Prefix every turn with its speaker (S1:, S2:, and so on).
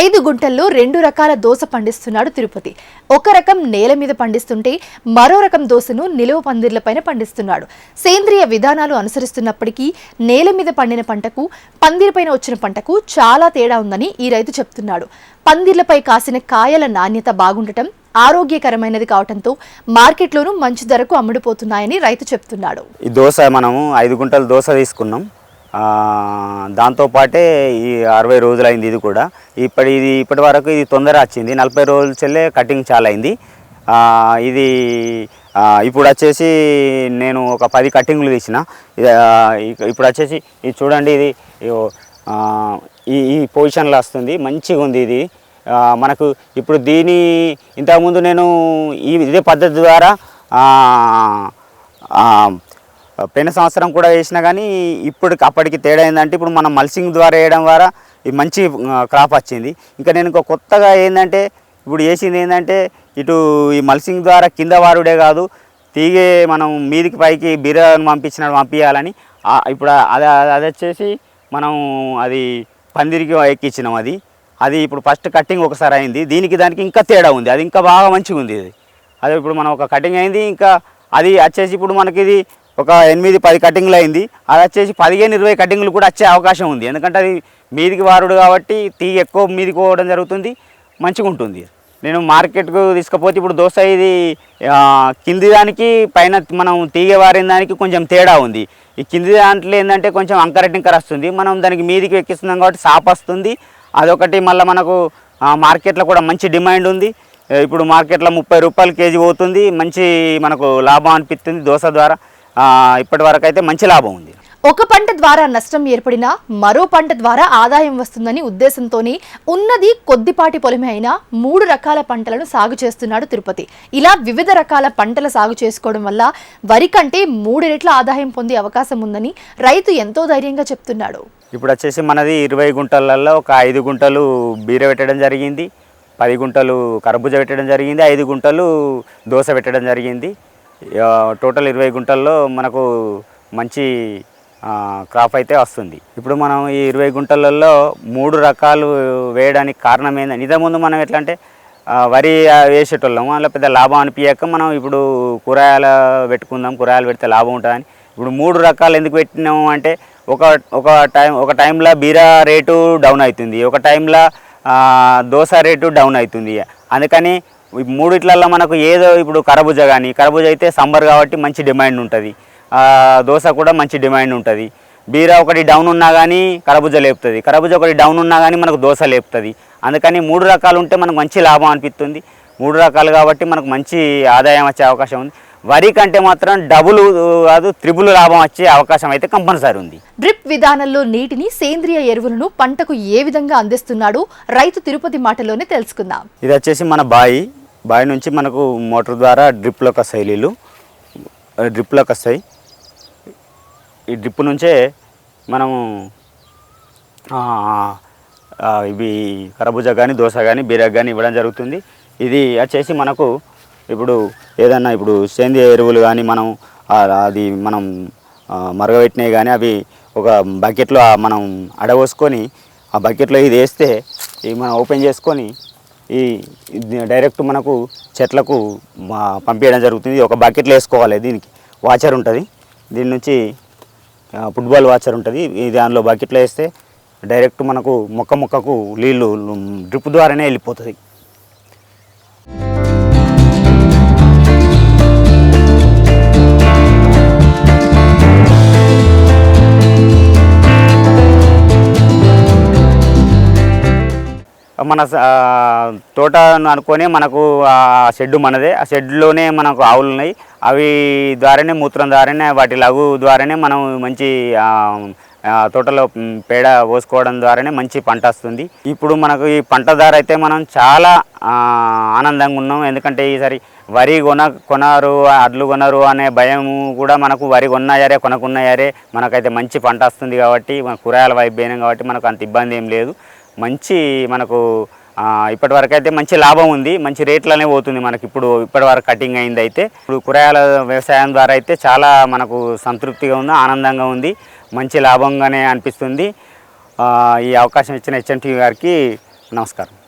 S1: ఐదు గుంటల్లో రెండు రకాల దోస పండిస్తున్నాడు తిరుపతి. ఒక రకం నేల మీద పండిస్తుంటే మరో రకం దోశను నిలువ పందిర్లపైన పండిస్తున్నాడు. సేంద్రియ విధానాలు అనుసరిస్తున్నప్పటికీ నేల మీద పండిన పంటకు పందిరిపైన వచ్చిన పంటకు చాలా తేడా ఉందని ఈ రైతు చెప్తున్నాడు. పందిర్లపై కాసిన కాయల నాణ్యత బాగుండటం ఆరోగ్యకరమైనది కావటంతో మార్కెట్లోనూ మంచి ధరకు అమ్ముడుపోతున్నాయని రైతు చెప్తున్నాడు.
S2: ఈ దోశ మనము ఐదు గుంటల దోశ తీసుకున్నాం. దాంతోపాటే ఈ అరవై రోజులు అయింది ఇది కూడా. ఇప్పటి ఇది ఇప్పటి వరకు ఇది తొందర వచ్చింది. నలభై రోజుల చెల్లే కటింగ్ చాలా అయింది. ఇది ఇప్పుడు వచ్చేసి నేను ఒక పది కటింగ్లు తీసిన. ఇప్పుడు వచ్చేసి ఇది చూడండి ఇది ఈ ఈ పొజిషన్లో వస్తుంది. మంచిగా ఉంది ఇది. మనకు ఇప్పుడు దీని ఇంతకుముందు నేను ఈ ఇదే పద్ధతి ద్వారా పోయిన సంవత్సరం కూడా వేసినా కానీ ఇప్పుడు అప్పటికి తేడా ఏంటంటే ఇప్పుడు మనం మల్సింగ్ ద్వారా వేయడం ద్వారా ఈ మంచి క్రాప్ వచ్చింది. ఇంకా నేను ఇంకా కొత్తగా ఏంటంటే ఇప్పుడు వేసింది ఏంటంటే ఇటు ఈ మల్సింగ్ ద్వారా కింద వారుడే కాదు తీగే మనం మీదికి పైకి బీరను పంపించినట్టు పంపించాలని ఇప్పుడు అది అది వచ్చేసి మనం అది పందిరికి ఎక్కించినాం అది. అది ఇప్పుడు ఫస్ట్ కటింగ్ ఒకసారి అయింది. దీనికి దానికి ఇంకా తేడా ఉంది. అది ఇంకా బాగా మంచిగా ఉంది ఇది. అది ఇప్పుడు మనం ఒక కటింగ్ అయింది ఇంకా అది వచ్చేసి ఇప్పుడు మనకి ఇది ఒక ఎనిమిది పది కటింగ్లు అయింది. అది వచ్చేసి పదిహేను ఇరవై కటింగ్లు కూడా వచ్చే అవకాశం ఉంది. ఎందుకంటే అది మీదికి వారుడు కాబట్టి తీగ ఎక్కువ మీదికి పోవడం జరుగుతుంది. మంచిగా ఉంటుంది. నేను మార్కెట్కు తీసుకపోతే ఇప్పుడు దోశ ఇది కింది దానికి పైన మనం తీగ వారిన దానికి కొంచెం తేడా ఉంది. ఈ కింది దాంట్లో ఏంటంటే కొంచెం అంకరటింకర వస్తుంది. మనం దానికి మీదికి ఎక్కిస్తున్నాం కాబట్టి సాప్ వస్తుంది. అదొకటి మళ్ళీ మనకు మార్కెట్లో కూడా మంచి డిమాండ్ ఉంది. ఇప్పుడు మార్కెట్లో ముప్పై రూపాయలు కేజీ పోతుంది. మంచి మనకు లాభం అనిపిస్తుంది దోశ ద్వారా. ఇప్పటి వరకు అయితే మంచి లాభం ఉంది.
S1: ఒక పంట ద్వారా నష్టం ఏర్పడినా మరో పంట ద్వారా ఆదాయం వస్తుందని ఉద్దేశంతోనే ఉన్నది కొద్దిపాటి పొలమే అయినా మూడు రకాల పంటలను సాగు చేస్తున్నాడు తిరుపతి. ఇలా వివిధ రకాల పంటల సాగు చేసుకోవడం వల్ల వరి కంటే మూడు రెట్ల ఆదాయం పొందే అవకాశం ఉందని రైతు ఎంతో ధైర్యంగా చెప్తున్నాడు.
S2: ఇప్పుడు వచ్చేసి మనది ఇరవై గుంటలలో ఒక ఐదు గుంటలు బీర పెట్టడం జరిగింది పది గుంటలు కర్బూజ పెట్టడం జరిగింది ఐదు గుంటలు దోశ పెట్టడం జరిగింది. టోటల్ ఇరవై గుంటల్లో మనకు మంచి క్రాప్ అయితే వస్తుంది. ఇప్పుడు మనం ఈ ఇరవై గుంటలలో మూడు రకాలు వేయడానికి కారణం ఏంటంటే ఇంతకుముందు ముందు మనం ఎట్లా అంటే వరి వేసేటోళ్ళము. వేసేటోళ్ళం అలా పెద్ద లాభం అనిపించక మనం ఇప్పుడు కూరగాయలు పెట్టుకుందాం కూరగాయలు పెడితే లాభం ఉంటుందని. ఇప్పుడు మూడు రకాలు ఎందుకు పెట్టినాము అంటే ఒక ఒక టైం ఒక టైంలో బీరా రేటు డౌన్ అవుతుంది. ఒక టైంలో దోశ రేటు డౌన్ అవుతుంది. అందుకని ఈ మూడిట్లలో మనకు ఏదో ఇప్పుడు కరబూజ కానీ కరబూజ అయితే సమ్మర్ కాబట్టి మంచి డిమాండ్ ఉంటుంది. దోశ కూడా మంచి డిమాండ్ ఉంటుంది. బీరా ఒకటి డౌన్ ఉన్నా కానీ కరబూజ లేపుతుంది. కరబూజ ఒకటి డౌన్ ఉన్నా కానీ మనకు దోశ లేపుతుంది. అందుకని మూడు రకాలు ఉంటే మనకు మంచి లాభం అనిపిస్తుంది. మూడు రకాలు కాబట్టి మనకు మంచి ఆదాయం వచ్చే అవకాశం ఉంది. వరి కంటే మాత్రం డబుల్ కాదు త్రిబుల్ లాభం వచ్చే అవకాశం అయితే కంపల్సరీ ఉంది.
S1: డ్రిప్ విధానంలో నీటిని సేంద్రియ ఎరువులను పంటకు ఏ విధంగా అందిస్తున్నాడు? రైతు తిరుపతి మాటలోనే తెలుసుకుందాం.
S2: ఇది వచ్చేసి మన బావి బావి నుంచి మనకు మోటార్ ద్వారా డ్రిప్లోకి వస్తాయి నీళ్ళు డ్రిప్లోకి వస్తాయి. ఈ డ్రిప్ నుంచే మనము ఇవి కరబూజా కానీ దోశ కానీ బీరక్ కానీ ఇవ్వడం జరుగుతుంది. ఇది వచ్చేసి మనకు ఇప్పుడు ఏదన్నా ఇప్పుడు సేంద్రియ ఎరువులు కానీ మనం అది మనం మరగబెట్టినవి కానీ అవి ఒక బకెట్లో మనం అడవోసుకొని ఆ బకెట్లో ఇది వేస్తే ఇవి మనం ఓపెన్ చేసుకొని ఈ డైరెక్ట్ మనకు చెట్లకు పంపించడం జరుగుతుంది. ఒక బకెట్లో వేసుకోవాలి దీనికి. వాచర్ ఉంటుంది. దీని నుంచి ఫుట్బాల్ వాచర్ ఉంటుంది. ఈ దానిలో బకెట్లో వేస్తే డైరెక్ట్ మనకు మొక్క మొక్కకు నీళ్ళు డ్రిప్ ద్వారానే వెళ్ళిపోతుంది. మన స- తోట అనుకొని మనకు ఆ షెడ్ మనదే. ఆ షెడ్లోనే మనకు ఆవులు ఉన్నాయి. అవి ద్వారానే మూత్రం ద్వారానే వాటి లఘు ద్వారానే మనం మంచి తోటలో పేడ పోసుకోవడం ద్వారానే మంచి పంట వస్తుంది. ఇప్పుడు మనకు ఈ పంట ధర అయితే మనం చాలా ఆనందంగా ఉన్నాం. ఎందుకంటే ఈసారి వరి కొన కొనరు అడ్లు కొనరు అనే భయం కూడా మనకు వరి కొన్నాయారే కొనకున్నాయారే మనకైతే మంచి పంట వస్తుంది కాబట్టి మన కూరగాయల వైపు పోయినాం కాబట్టి మనకు అంత ఇబ్బంది ఏం లేదు. మంచి మనకు ఇప్పటివరకైతే ఇప్పటి వరకు అయితే మంచి లాభం ఉంది. మంచి రేట్లనే పోతుంది మనకి. ఇప్పుడు ఇప్పటి వరకు కటింగ్ అయింది అయితే ఇప్పుడు కూరగాయల వ్యవసాయం ద్వారా అయితే చాలా మనకు సంతృప్తిగా ఉంది ఆనందంగా ఉంది మంచి లాభంగానే అనిపిస్తుంది. ఈ అవకాశం ఇచ్చిన హెచ్ఎంటీ గారికి నమస్కారం.